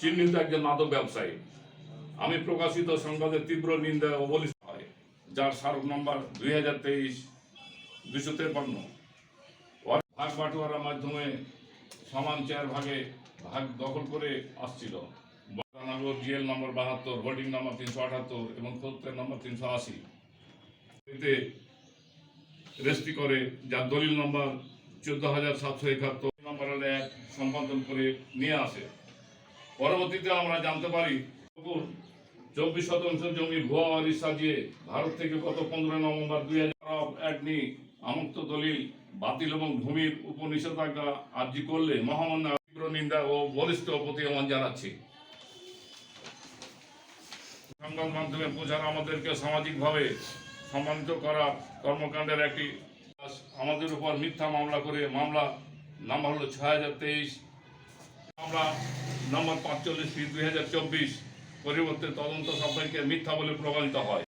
চিহ্নিত একজন মাদক ব্যবসায়ী। আমি প্রকাশিত সংবাদের তীব্র নিন্দা বলিষ্ঠ হয়, যার স্মারক নম্বর দুই হাজার তেইশ দুশো তেপান্ন ভাগ বাটোয়ারার মাধ্যমে সমান চার ভাগে ভাগ দখল করে আসছিল। বাটানগর জিএল নম্বর বাহাত্তর হোল্ডিং নম্বর তিনশো আটাত্তর এবং খোত্তের নম্বর তিনশো আশি। এতে রেজিস্ট্রি করে, যার দলিল নম্বর চোদ্দ হাজার সাতশো একাত্তর। নম্বর এক, সম্পাদন করে নিয়ে আসে। পরবর্তীতে আমরা জানতে পারি, চব্বিশ শতাংশ জমি ভুয়া ওয়ারিশ সাজিয়ে ভারত থেকে গত পনেরো নভেম্বর দুই হাজার এক আমুক্ত দলিল বাতিল এবং ভূমির উপর নিষেধাজ্ঞা আর্জি করলে মহামান্য তীব্র নিন্দা ও বলিষ্ঠ প্রতিমান জানাচ্ছি। সংবাদ মাধ্যমে প্রচার আমাদেরকে সামাজিকভাবে সম্মানিত করা কর্মকাণ্ডের একটি আমাদের উপর মিথ্যা মামলা করে, মামলা নাম্বার হলো ছয় হাজার তেইশ। মামলা নম্বর পাঁচচল্লিশ দুই হাজার চব্বিশ পরিবর্তে তদন্ত সাপেক্ষে মিথ্যা বলে প্রমাণিত হয়।